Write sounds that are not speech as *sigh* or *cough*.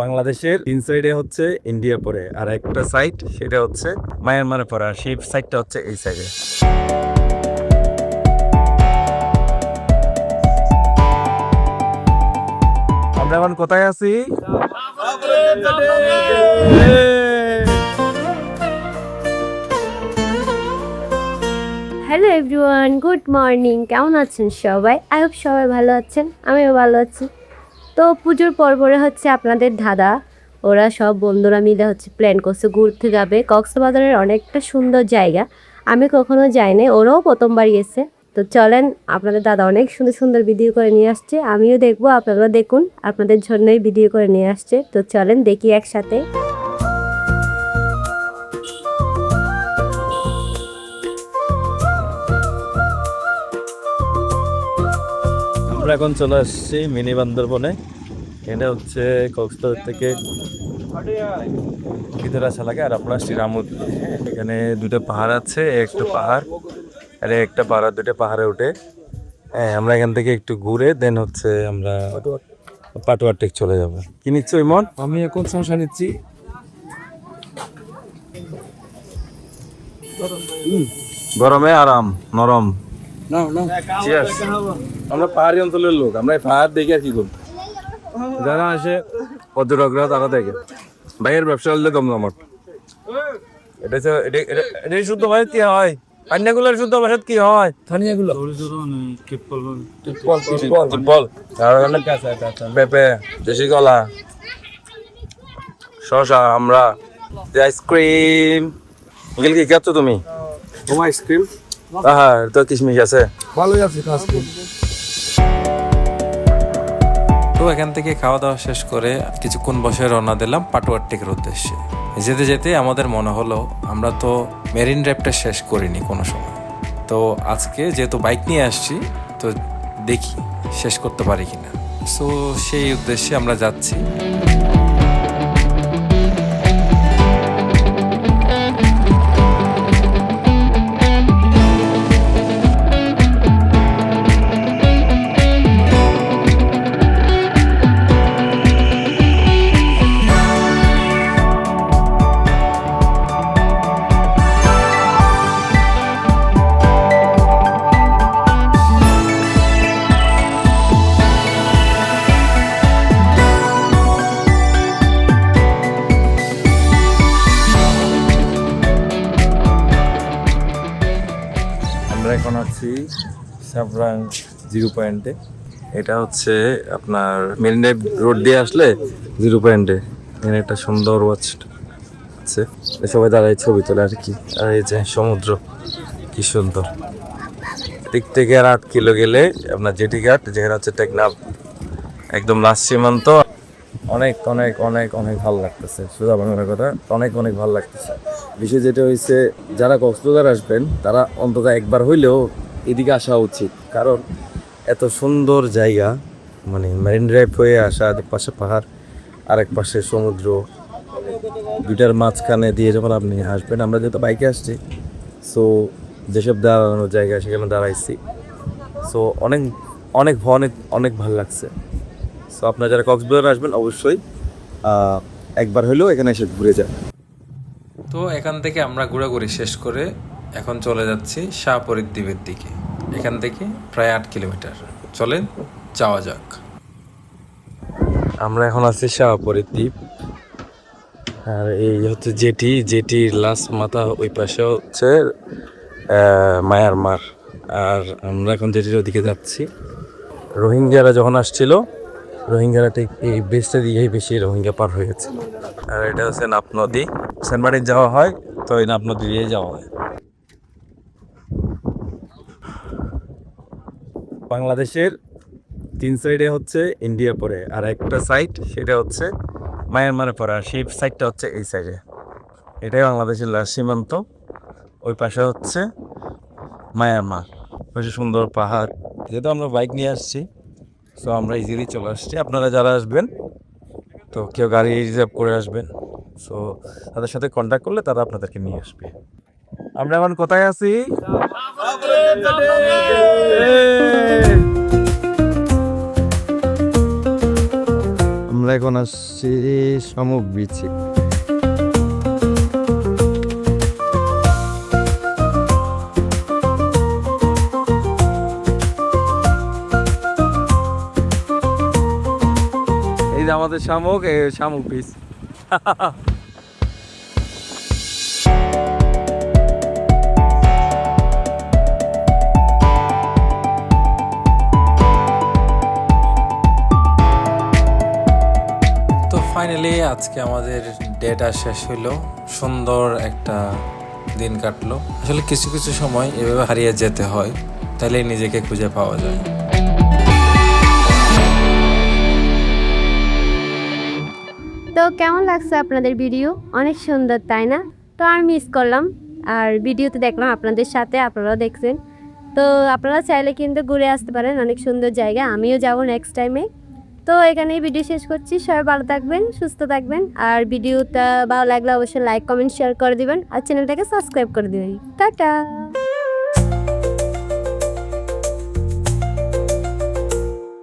বাংলাদেশের তিন সাইডে হচ্ছে ইন্ডিয়া পড়ে আর একটা সাইড সেটা হচ্ছে মায়ানমারে পরে, আর সেই সাইডটা হচ্ছে এই সাইডে আমরা এখন কোথায় আছি? হ্যালো এভরিওয়ান গুড মর্নিং কেমন আছেন সবাই? আই হোপ সবাই ভালো আছেন, আমিও ভালো আছি। তো পুজোর পর পরে হচ্ছে আপনাদের দাদা, ওরা সব বন্ধুরা মিলে হচ্ছে প্ল্যান করছে ঘুরতে যাবে। কক্সবাজারের অনেকটা সুন্দর জায়গা। আমি কখনো যাইনি, ওরাও প্রথমবার গেছে। তো চলেন, আপনাদের দাদা অনেক সুন্দর সুন্দর ভিডিও করে নিয়ে আসছে। আমিও দেখব আপনারা দেখুন, আপনাদের জন্যই ভিডিও করে নিয়ে আসছে। তো চলেন দেখি একসাথে। আমরা এখন চলে আসছি মিনি বান্দরবনে। এটা হচ্ছে কক্সবাজার থেকে ভিতরে আসা লাগে আর আপনার শ্রীরামুদ এখানে দুটো পাহাড় আছে একটা পাহাড় আর একটা পাহাড় দুটো পাহাড়ে উঠে। হ্যাঁ আমরা এখান থেকে একটু ঘুরে দেন হচ্ছে আমরা পাটুয়ার টেক চলে যাব। কি নিচ্ছ ইমন? আমি এখন সমস্যা নিচ্ছি। গরমে আরাম নরম। না না Cheers. আমরা পাহাড়ি অঞ্চলের লোক আমরা এই পাহাড় দেখে আর কি করব? যারা আসে পর্যটকরা তারা দেখে। বাইরের ব্যবসা হলে আমার এটা এটা- এটা- এটাই শুদ্ধ ভাষাত কি হয়? পান্যাগুলোর শুদ্ধ ভাষাত কি হয়? স্থানীয়গুলো ফুটবল পেঁপে দেশি কলা শশা আমরা আইসক্রিম গিল কি খাচ্ছ তুমি? তোমার আইসক্রিম হ্যাঁ তো কিশমিশ আছে। ভালোই আছে আইসক্রিম তো এখান থেকে খাওয়া দাওয়া শেষ করে কিছুক্ষণ বসে রওনা দিলাম পাটুয়ার টেকের উদ্দেশ্যে। যেতে যেতে আমাদের মনে হলো আমরা তো মেরিন ড্রাইভটা শেষ করিনি কোনো সময়। তো আজকে যেহেতু বাইক নিয়ে আসছি তো দেখি শেষ করতে পারি কিনা। সো সেই উদ্দেশ্যে আমরা যাচ্ছি। আছি সাবরাং জিরো পয়েন্টে। এটা হচ্ছে আপনার মেরিন রোড দিয়ে আসলে জিরো পয়েন্টে। এখানে একটা সুন্দর ওয়াচ আছে। সবাই দাঁড়ায় ছবি তোলে আর কি। আর এই যে সমুদ্র, কি সুন্দর। দিক থেকে আর আট কিলো গেলে আপনার জেটি ঘাট, যেখানে হচ্ছে টেকনাফ, একদম লাস্ট সীমান্ত। অনেক অনেক অনেক অনেক ভালো লাগতেছে। সুধা বাংলার কথা, অনেক অনেক ভালো লাগতেছে। বিষয় যেটা হয়েছে যারা কক্সবাজার আসবেন, তারা অন্তত একবার হইলেও এদিকে আসা উচিত। কারণ এত সুন্দর জায়গা মানে মেরিন ড্রাইভ হয়ে আসা এক পাশে পাহাড় আরেক পাশে সমুদ্র দুইটার মাঝখানে দিয়ে যখন আপনি আসবেন আমরা যেহেতু বাইকে আসছি সো যেসব দাঁড়ানোর জায়গা সেখানে দাঁড়াইছি। সো অনেক অনেক অনেক অনেক ভালো লাগছে। সো আপনারা যারা কক্সবাজার আসবেন অবশ্যই একবার হলেও এখানে এসে ঘুরে যান। তো এখান থেকে আমরা ঘোরাঘুরি শেষ করে এখন চলে যাচ্ছি শাহপরীর দ্বীপের দিকে। এখান থেকে প্রায় আট কিলোমিটার। চলেন যাওয়া যাক। আমরা এখন আছি শাহপুরের দ্বীপ। আর এই হচ্ছে জেটি। জেটির লাস্ট মাথা ওই পাশে হচ্ছে আহ, মায়ানমার আর আমরা এখন জেটির ওদিকে যাচ্ছি। রোহিঙ্গারা যখন আসছিল রোহিঙ্গারা ঠিক এই বেসটা দিয়েই বেশি রোহিঙ্গা পার হয়ে গেছে। আর এটা হচ্ছে নাপ নদী। সেন্ট মার্টিন যাওয়া হয় তো এই নাপ নদী দিয়েই যাওয়া হয়। বাংলাদেশের তিন সাইডে হচ্ছে ইন্ডিয়া পড়ে আর একটা সাইড সেটা হচ্ছে মায়ানমারে পরে, আর সেই সাইডটা হচ্ছে এই সাইডে। এটাই বাংলাদেশের লাস্ট সীমান্ত, ওই পাশে হচ্ছে মায়ানমার। পাশে সুন্দর পাহাড়। যেহেতু আমরা বাইক নিয়ে আসছি সো আমরা ইজিলি চলে আসছি। আপনারা যারা আসবেন, তো কেউ গাড়ি রিজার্ভ করে আসবেন সো তাদের সাথে কন্ট্যাক্ট করলে তারা আপনাদেরকে নিয়ে আসবে। আমরা এখন কোথায় আছি? আমরা এখন আসছি শামুক বিচে এই যে আমাদের শামুক এই শামুক পিস *laughs* ফাইনালি আজকে আমাদের ডেটা শেষ হলো সুন্দর একটা দিন কাটলো। আসলে কিছু কিছু সময় এভাবে হারিয়ে যেতে হয়, তাহলে নিজেকে খুঁজে পাওয়া যায়। তো কেমন লাগছে আপনাদের ভিডিও অনেক সুন্দর, তাই না? তো আর মিস করলাম, আর ভিডিওতে দেখলাম আপনাদের সাথে, আপনারাও দেখছেন। তো আপনারা চাইলে কিন্তু ঘুরে আসতে পারেন, অনেক সুন্দর জায়গা। আমিও যাব নেক্সট টাইমে তো এখানেই ভিডিও শেষ করছি। সবাই ভালো থাকবেন, সুস্থ থাকবেন। আর ভিডিওটা ভালো লাগলে অবশ্যই লাইক কমেন্ট শেয়ার করে দিবেন। আর চ্যানেলটাকে সাবস্ক্রাইব করে দিবেন। টাটা!